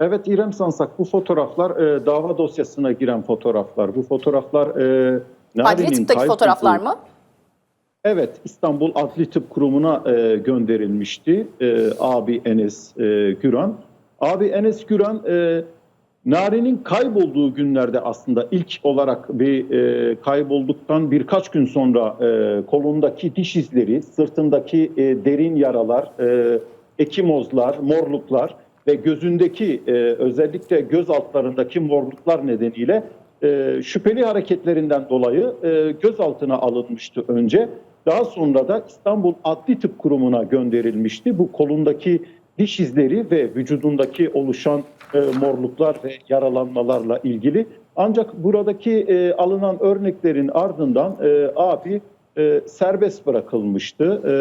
Evet İrem Sansak bu fotoğraflar e, dava dosyasına giren fotoğraflar. Bu fotoğraflar e, Adli Nari'nin tıptaki kayıp fotoğraflar mı? Evet İstanbul Adli Tıp Kurumu'na e, gönderilmişti e, abi Enes e, Güran. Abi Enes Güran e, Nari'nin kaybolduğu günlerde aslında ilk olarak bir e, kaybolduktan birkaç gün sonra e, kolundaki diş izleri, sırtındaki e, derin yaralar, e, ekimozlar, morluklar ve gözündeki e, özellikle göz altlarındaki morluklar nedeniyle e, şüpheli hareketlerinden dolayı e, gözaltına alınmıştı önce. Daha sonra da İstanbul Adli Tıp Kurumu'na gönderilmişti. Bu kolundaki diş izleri ve vücudundaki oluşan e, morluklar ve yaralanmalarla ilgili. Ancak buradaki e, alınan örneklerin ardından e, abi e, serbest bırakılmıştı. E,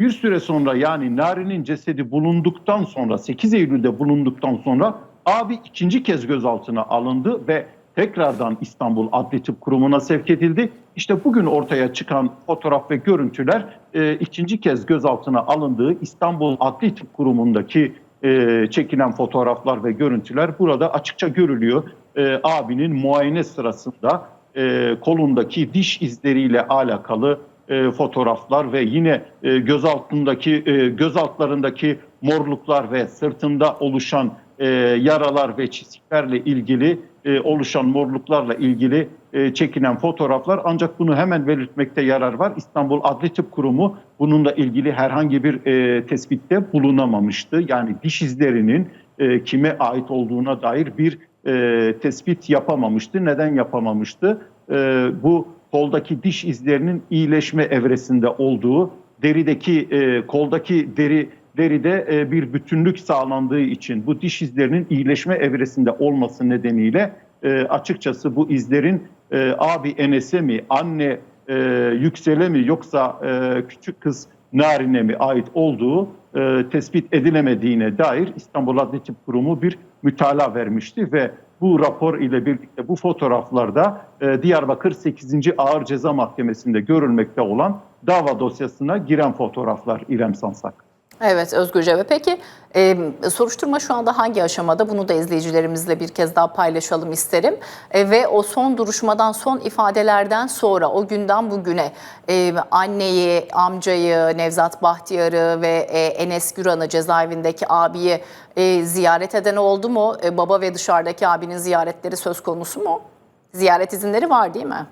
bir süre sonra yani Nari'nin cesedi bulunduktan sonra 8 Eylül'de bulunduktan sonra abi ikinci kez gözaltına alındı ve tekrardan İstanbul Adli Tıp Kurumu'na sevk edildi. İşte bugün ortaya çıkan fotoğraf ve görüntüler e, ikinci kez gözaltına alındığı İstanbul Adli Tıp Kurumu'ndaki e, çekilen fotoğraflar ve görüntüler burada açıkça görülüyor. E, abinin muayene sırasında e, kolundaki diş izleriyle alakalı e, fotoğraflar ve yine e, göz altındaki e, göz altlarındaki morluklar ve sırtında oluşan e, yaralar ve çiziklerle ilgili e, oluşan morluklarla ilgili e, çekilen fotoğraflar ancak bunu hemen belirtmekte yarar var. İstanbul Adli Tıp Kurumu bununla ilgili herhangi bir e, tespitte bulunamamıştı. Yani diş izlerinin e, kime ait olduğuna dair bir e, tespit yapamamıştı. Neden yapamamıştı? E, bu koldaki diş izlerinin iyileşme evresinde olduğu, derideki e, koldaki deri deride e, bir bütünlük sağlandığı için bu diş izlerinin iyileşme evresinde olması nedeniyle e, açıkçası bu izlerin e, abi Enes'e mi, anne e, Yüksel'e mi yoksa e, küçük kız Narin'e mi ait olduğu e, tespit edilemediğine dair İstanbul Adli Tıp Kurumu bir mütalaa vermişti ve bu rapor ile birlikte bu fotoğraflarda e, Diyarbakır 8. Ağır Ceza Mahkemesi'nde görülmekte olan dava dosyasına giren fotoğraflar İrem Sansak. Evet Özgür Cebe. Peki e, soruşturma şu anda hangi aşamada? Bunu da izleyicilerimizle bir kez daha paylaşalım isterim. E, ve o son duruşmadan, son ifadelerden sonra o günden bugüne e, anneyi, amcayı, Nevzat Bahtiyar'ı ve e, Enes Güran'ı cezaevindeki abiyi e, ziyaret eden oldu mu? E, baba ve dışarıdaki abinin ziyaretleri söz konusu mu? Ziyaret izinleri var değil mi?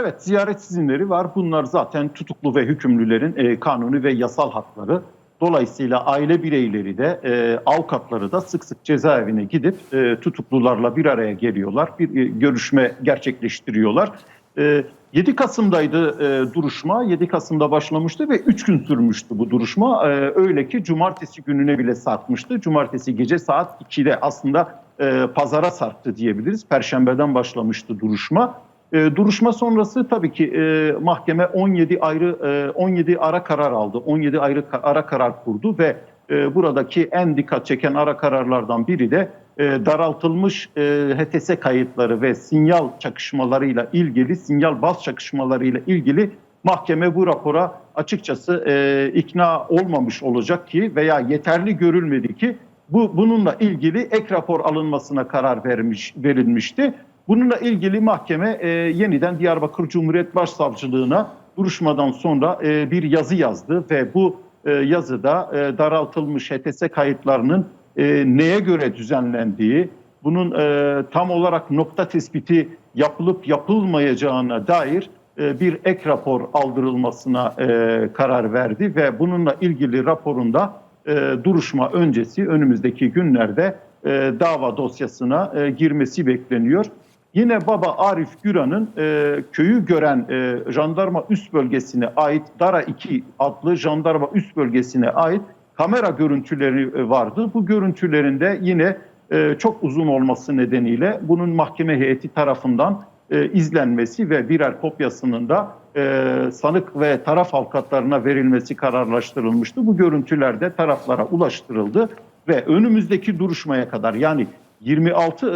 Evet ziyaret izinleri var. Bunlar zaten tutuklu ve hükümlülerin e, kanuni ve yasal hakları. Dolayısıyla aile bireyleri de e, avukatları da sık sık cezaevine gidip e, tutuklularla bir araya geliyorlar. Bir e, görüşme gerçekleştiriyorlar. E, 7 Kasım'daydı e, duruşma. 7 Kasım'da başlamıştı ve 3 gün sürmüştü bu duruşma. E, öyle ki cumartesi gününe bile sarkmıştı. Cumartesi gece saat 2'de aslında e, pazara sarktı diyebiliriz. Perşembeden başlamıştı duruşma. E, duruşma sonrası tabii ki e, mahkeme 17 ayrı e, 17 ara karar aldı. 17 ayrı ara karar kurdu ve e, buradaki en dikkat çeken ara kararlardan biri de e, daraltılmış e, HTS kayıtları ve sinyal çakışmalarıyla ilgili, sinyal baz çakışmalarıyla ilgili mahkeme bu rapora açıkçası e, ikna olmamış olacak ki veya yeterli görülmedi ki bu bununla ilgili ek rapor alınmasına karar vermiş verilmişti. Bununla ilgili mahkeme e, yeniden Diyarbakır Cumhuriyet Başsavcılığına duruşmadan sonra e, bir yazı yazdı ve bu e, yazıda e, daraltılmış HTS kayıtlarının e, neye göre düzenlendiği, bunun e, tam olarak nokta tespiti yapılıp yapılmayacağına dair e, bir ek rapor aldırılmasına e, karar verdi ve bununla ilgili raporunda e, duruşma öncesi önümüzdeki günlerde e, dava dosyasına e, girmesi bekleniyor. Yine baba Arif Güran'ın e, köyü gören e, jandarma üst bölgesine ait Dara 2 adlı jandarma üst bölgesine ait kamera görüntüleri e, vardı. Bu görüntülerinde yine e, çok uzun olması nedeniyle bunun mahkeme heyeti tarafından e, izlenmesi ve birer kopyasının da e, sanık ve taraf avukatlarına verilmesi kararlaştırılmıştı. Bu görüntüler de taraflara ulaştırıldı ve önümüzdeki duruşmaya kadar yani 26 e,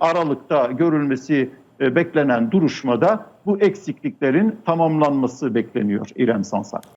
Aralık'ta görülmesi e, beklenen duruşmada bu eksikliklerin tamamlanması bekleniyor İrem Sansak.